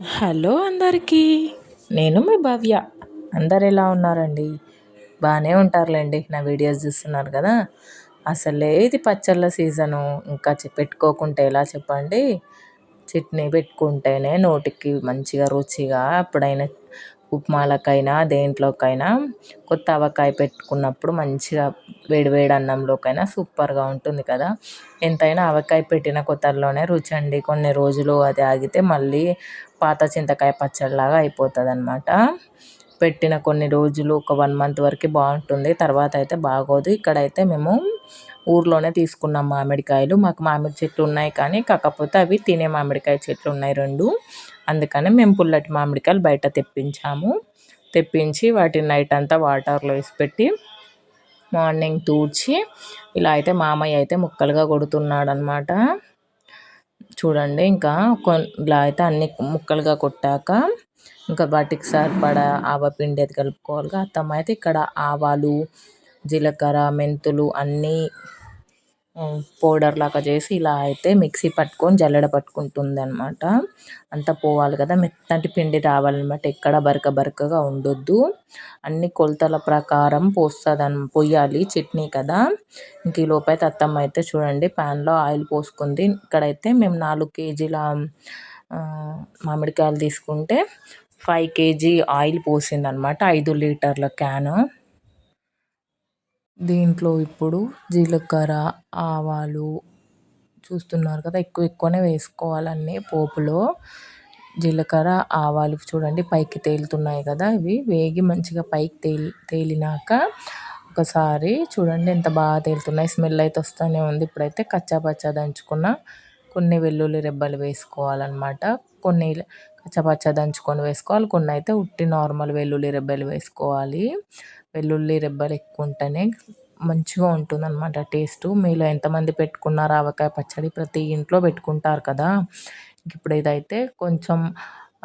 Hello అందరికీ. నేను మీ భవ్య. అందరు ఎలా ఉన్నారండి? బాగానే ఉంటారులేండి. నా వీడియోస్ చూస్తున్నారు కదా. అసలే ఇది పచ్చళ్ళ సీజను. ఇంకా పెట్టుకోకుంటే ఎలా చెప్పండి? చట్నీ పెట్టుకుంటేనే నోటికి మంచిగా రుచిగా ఎప్పుడైనా ఉప్మాలకైనా దేంట్లోకైనా కొత్త ఆవకాయ పెట్టుకున్నప్పుడు మంచిగా వేడివేడి అన్నంలోకైనా సూపర్గా ఉంటుంది కదా. ఎంతైనా ఆవకాయ పెట్టిన కొత్తల్లోనే రుచి అండి కొన్ని రోజులు అది ఆగితే మళ్ళీ పాత చింతకాయ పచ్చడిలాగా అయిపోతుంది అనమాట పెట్టిన కొన్ని రోజులు ఒక వన్ మంత్ వరకు బాగుంటుంది. తర్వాత అయితే బాగోదు. ఇక్కడైతే మేము ఊర్లోనే తీసుకున్నాం మామిడికాయలు. మాకు మామిడి చెట్లు ఉన్నాయి కానీ కాకపోతే అవి తినే మామిడికాయ చెట్లు ఉన్నాయి రెండు. అందుకనే మేము పుల్లటి మామిడికాయలు బయట తెప్పించాము. తెప్పించి వాటిని నైట్ అంతా వాటర్లో వేసి పెట్టి మార్నింగ్ తూడ్చి ఇలా అయితే మామయ్య అయితే ముక్కలుగా కొడుతున్నాడు అనమాట చూడండి ఇంకా ఇలా అయితే అన్ని ముక్కలుగా కొట్టాక ఇంకా వాటికి సరిపడా ఆవపిండి అది కలుపుకోవాలి. అత్తమ్మ అయితే ఇక్కడ ఆవాలు జీలకర్ర మెంతులు అన్నీ పౌడర్ లాగా చేసి ఇలా అయితే మిక్సీ పట్టుకొని జల్లెడ పట్టుకుంటుంది అనమాట అంతా పోవాలి కదా మెత్తటి పిండి రావాలన్నమాట. ఎక్కడ బరక బరకగా ఉండొద్దు. అన్ని కొలతల ప్రకారం పోస్తుంది పోయాలి చట్నీ కదా. ఇంక ఈ లోపైతే అత్తమ్మ అయితే చూడండి ప్యాన్లో ఆయిల్ పోసుకుంది. ఇక్కడైతే మేము నాలుగు కేజీల మామిడికాయలు తీసుకుంటే ఫైవ్ కేజీ ఆయిల్ పోసింది అనమాట ఐదు లీటర్ల క్యాను. దీంట్లో ఇప్పుడు జీలకర్ర ఆవాలు చూస్తున్నారు కదా ఎక్కువ ఎక్కువనే వేసుకోవాలన్నీ పోపులో. జీలకర్ర ఆవాలు చూడండి పైకి తేలుతున్నాయి కదా ఇవి. వేగి మంచిగా పైకి తేలి తేలినాక ఒకసారి చూడండి ఎంత బాగా తేలుతున్నాయి. స్మెల్ అయితే వస్తూనే ఉంది. ఇప్పుడైతే కచ్చా పచ్చా దంచుకున్న కొన్ని వెల్లుల్లి రెబ్బలు వేసుకోవాలన్నమాట. కొన్ని కచ్చపచ్చ దంచుకొని వేసుకోవాలి. కొన్ని అయితే ఉట్టి నార్మల్ వెల్లుల్లి రెబ్బలు వేసుకోవాలి. వెల్లుల్లి రెబ్బలు ఎక్కువ ఉంటేనే మంచిగా ఉంటుంది అనమాట టేస్ట్. మీలో ఎంతమంది పెట్టుకున్నారు ఆవకాయ పచ్చడి? ప్రతి ఇంట్లో పెట్టుకుంటారు కదా. ఇప్పుడు ఇదైతే కొంచెం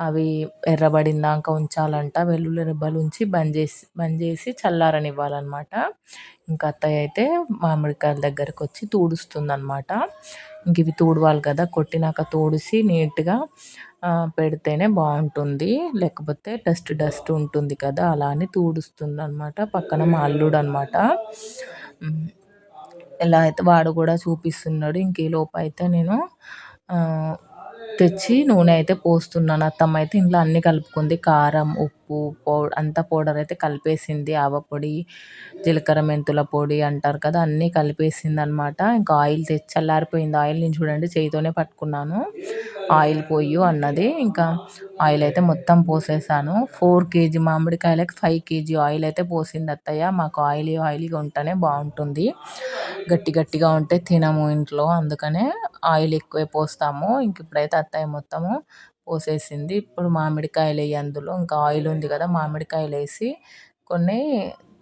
అవి ఎర్రబడిందాక ఉంచాలంట. వెల్లుల్లి రెబ్బలు ఉంచి బంద్ చేసి బంద్ చేసి చల్లారనివ్వాలన్నమాట. ఇంకా అత్తయ్య అయితే మామిడికాయల దగ్గరకు వచ్చి తుడుస్తుంది అనమాట ఇంక ఇవి తుడవాలి కదా. కొట్టినాక తుడిసి నీట్గా పెడితేనే బాగుంటుంది. లేకపోతే డస్ట్ డస్ట్ ఉంటుంది కదా అలా అని తూడుస్తుంది అనమాట పక్కన మా అల్లుడు అనమాట ఎలా అయితే వాడు కూడా చూపిస్తున్నాడు. ఇంక ఈ లోపు అయితే నేను తెచ్చి నూనె అయితే పోస్తున్నాను. అత్తమ్మ అయితే ఇంట్లో అన్నీ కలుపుకుంది. కారం ఉప్పు పౌ అంతా పౌడర్ అయితే కలిపేసింది. ఆవ పొడి జీలకర్ర మెంతుల పొడి అంటారు కదా అన్నీ కలిపేసింది అనమాట ఇంకా ఆయిల్ తెచ్చి చల్లారిపోయింది. ఆయిల్ నేను చూడండి చేయితోనే పట్టుకున్నాను. ఆయిల్ పోయి అన్నది. ఇంకా ఆయిల్ అయితే మొత్తం పోసేసాను. ఫోర్ కేజీ మామిడికాయలకి ఫైవ్ కేజీ ఆయిల్ అయితే పోసింది అత్తయ్య. మాకు ఆయిలీ ఆయిల్గా ఉంటేనే బాగుంటుంది. గట్టి గట్టిగా ఉంటే తినము ఇంట్లో. అందుకనే ఆయిల్ ఎక్కువే పోస్తాము. ఇంక ఇప్పుడైతే అత్తయ్య మొత్తము పోసేసింది. ఇప్పుడు మామిడికాయలు వేయి అందులో. ఇంకా ఆయిల్ ఉంది కదా మామిడికాయలు వేసి కొన్ని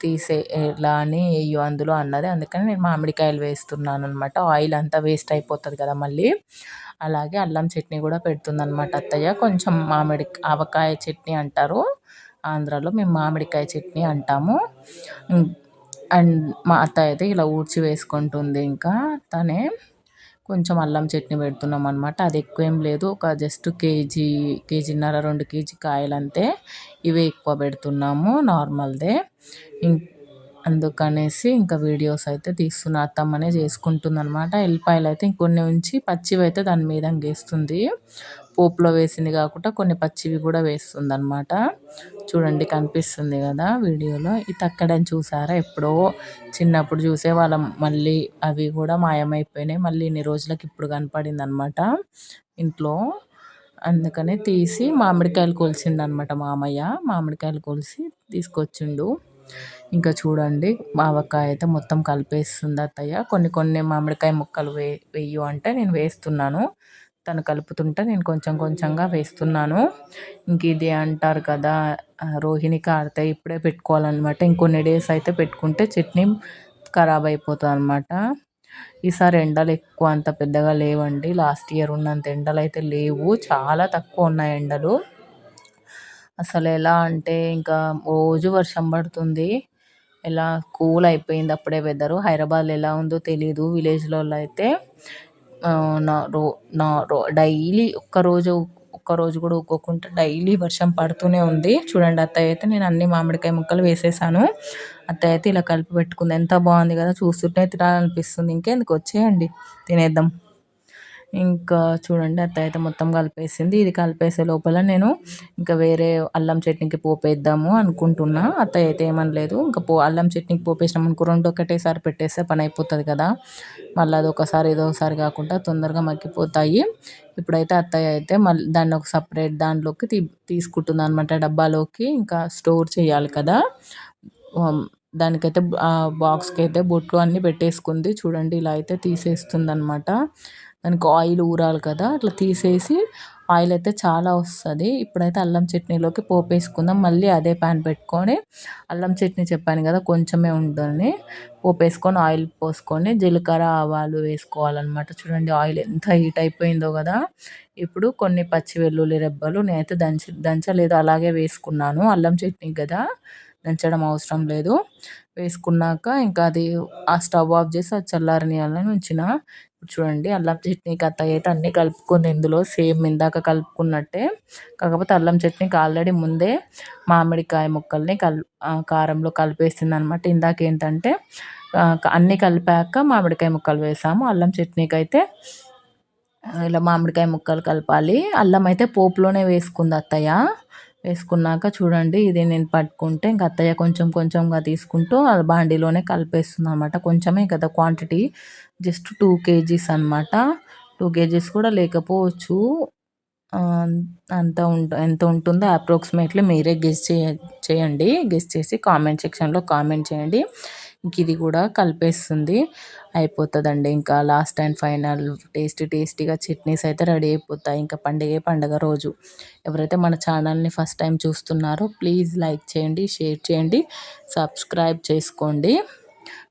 తీసే ఎలా అని వేయు అందులో అన్నది. అందుకని నేను మామిడికాయలు వేస్తున్నాను అనమాట ఆయిల్ అంతా వేస్ట్ అయిపోతుంది కదా మళ్ళీ. అలాగే అల్లం చట్నీ కూడా పెడుతుంది అనమాట అత్తయ్య. కొంచెం మామిడి ఆవకాయ చట్నీ అంటారు. ఆంధ్రాలో మేము మామిడికాయ చట్నీ అంటాము. అండ్ మా అత్త అయితే ఇలా ఊడ్చి వేసుకుంటుంది ఇంకా తనే. కొంచెం అల్లం చట్నీ పెడుతున్నాం అనమాట అది ఎక్కువ ఏం లేదు. ఒక జస్ట్ కేజీ కేజీన్నర రెండు కేజీ కాయలు అంతే ఇవే ఎక్కువ పెడుతున్నాము నార్మల్దే. అందుకనేసి ఇంకా వీడియోస్ అయితే తీస్తున్న. అత్తమ్మనే చేసుకుంటుంది అనమాట ఎల్లిపాయలు అయితే ఇంకొన్ని ఉంచి పచ్చివి అయితే దాని మీద వేస్తుంది పోపులో వేసింది కాకుండా కొన్ని పచ్చివి కూడా వేస్తుంది అనమాట చూడండి కనిపిస్తుంది కదా వీడియోలో. ఈ తక్కడని చూసారా? ఎప్పుడో చిన్నప్పుడు చూసే వాళ్ళం. మళ్ళీ అవి కూడా మాయమైపోయినాయి. మళ్ళీ ఇన్ని రోజులకి ఇప్పుడు కనపడింది అనమాట ఇంట్లో. అందుకనే తీసి మామిడికాయలు కొలిచిండు అనమాట మామయ్య. మామిడికాయలు కొలిసి తీసుకొచ్చిండు. ఇంకా చూడండి మావకాయ అయితే మొత్తం కలిపేస్తుంది అత్తయ్య. కొన్ని కొన్ని మామిడికాయ ముక్కలు వే వేయు అంటే నేను వేస్తున్నాను. తను కలుపుతుంటే నేను కొంచెం కొంచెంగా వేస్తున్నాను. ఇంక ఇది అంటారు కదా రోహిణి కారితే ఇప్పుడే పెట్టుకోవాలన్నమాట. ఇంకొన్ని డేస్ అయితే పెట్టుకుంటే చట్నీ ఖరాబ్ అయిపోతుంది అనమాట ఈసారి ఎండలు ఎక్కువ అంత పెద్దగా లేవండి. లాస్ట్ ఇయర్ ఉన్నంత ఎండలు అయితే లేవు. చాలా తక్కువ ఉన్నాయి ఎండలు. అసలు ఎలా అంటే ఇంకా రోజు వర్షం పడుతుంది. ఎలా కూల్ అయిపోయింది అప్పుడే వెదరు హైదరాబాద్లో ఎలా ఉందో తెలియదు విలేజ్లలో అయితే. నా రో నా రో డైలీ ఒక్కరోజు ఒక్క రోజు కూడా ఊకోకుండా డైలీ వర్షం పడుతూనే ఉంది. చూడండి అత్తయ్య అయితే నేను అన్ని మామిడికాయ ముక్కలు వేసేసాను. అత్తయ్య అయితే ఇలా కలిపి పెట్టుకుంది. ఎంత బాగుంది కదా చూస్తుంటే తినాలనిపిస్తుంది. ఇంకెందుకు వచ్చేయండి తినేద్దాం. ఇంకా చూడండి అత్త అయితే మొత్తం కలిపేసింది. ఇది కలిపేసే లోపల నేను ఇంకా వేరే అల్లం చట్నీకి పోపేద్దాము అనుకుంటున్నా. అత్త అయితే ఏమనలేదు. ఇంకా పో అల్లం చట్నీకి పోపేసినాం అనుకో రెండు ఒకటేసారి పెట్టేస్తే పని అయిపోతుంది కదా. మళ్ళీ అది ఒకసారి ఏదో ఒకసారి కాకుండా తొందరగా మగ్గిపోతాయి. ఇప్పుడైతే అత్తయ్య అయితే మళ్ళీ దాన్ని ఒక సపరేట్ దాంట్లోకి తీ తీసుకుంటుంది అనమాట డబ్బాలోకి. ఇంకా స్టోర్ చేయాలి కదా. దానికైతే బాక్స్కి అయితే బొట్లు అన్నీ పెట్టేసుకుంది. చూడండి ఇలా అయితే తీసేస్తుంది అనమాట దానికి ఆయిల్ ఊరాలి కదా అట్లా తీసేసి ఆయిల్ అయితే చాలా వస్తుంది. ఇప్పుడైతే అల్లం చట్నీలోకి పోపు వేసుకుందాం. మళ్ళీ అదే ప్యాన్ పెట్టుకొని అల్లం చట్నీ చెప్పాను కదా కొంచెమే ఉంటుంది పోపు వేసుకొని ఆయిల్ పోసుకొని జీలకర్ర ఆవాలు వేసుకోవాలన్నమాట. చూడండి ఆయిల్ ఎంత హీట్ అయిపోయిందో కదా. ఇప్పుడు కొన్ని పచ్చి వెల్లుల్లి రెబ్బలు నేనైతే దంచి దంచలేదు. అలాగే వేసుకున్నాను. అల్లం చట్నీ కదా దంచడం అవసరం లేదు. వేసుకున్నాక ఇంకా అది ఆ స్టవ్ ఆఫ్ చేసి అది చల్లారనియాలని ఉంచిన. చూడండి అల్లం చట్నీకి అత్తయ్య అయితే అన్నీ కలుపుకుంది ఇందులో సేమ్ ఇందాక కలుపుకున్నట్టే. కాకపోతే అల్లం చట్నీకి ఆల్రెడీ ముందే మామిడికాయ ముక్కల్ని కల్ కారంలో కలిపేసింది అనమాట ఇందాక ఏంటంటే అన్నీ కలిపాక మామిడికాయ ముక్కలు వేసాము. అల్లం చట్నీకి అయితే ఇలా మామిడికాయ ముక్కలు కలపాలి. అల్లం అయితే పోపులోనే వేసుకుంది అత్తయ్య. వేసుకున్నాక చూడండి ఇది నేను పట్టుకుంటే ఇంక అత్తయ్య కొంచెం కొంచెంగా తీసుకుంటూ బాండీలోనే కలిపేస్తుంది అనమాట కొంచెమే కదా క్వాంటిటీ జస్ట్ టూ కేజీస్ అనమాట టూ కేజీస్ కూడా లేకపోవచ్చు. అంత ఉంట ఎంత ఉంటుందో అప్రాక్సిమేట్లీ మీరే గెస్ చేయ చేయండి. గెస్ చేసి కామెంట్ సెక్షన్లో కామెంట్ చేయండి. ఇంక ఇది కూడా కలిపేస్తుంది. అయిపోతుందండి. ఇంకా లాస్ట్ అండ్ ఫైనల్ టేస్టీ టేస్టీగా చట్నీస్ అయితే రెడీ అయిపోతాయి. ఇంకా పండుగే పండుగ రోజు. ఎవరైతే మన ఛానల్ని ఫస్ట్ టైం చూస్తున్నారో ప్లీజ్ లైక్ చేయండి షేర్ చేయండి సబ్స్క్రైబ్ చేసుకోండి.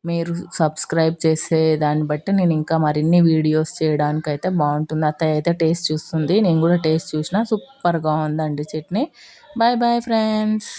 మీరు సబ్స్క్రైబ్ చేసే దాన్ని బట్టి నేను ఇంకా మరిన్ని వీడియోస్ చేయడానికి అయితే బాగుంటుంది. అత్తయ్య అయితే టేస్ట్ చూస్తుంది. నేను కూడా టేస్ట్ చూసిన సూపర్గా ఉందండి చట్నీ. Bye bye friends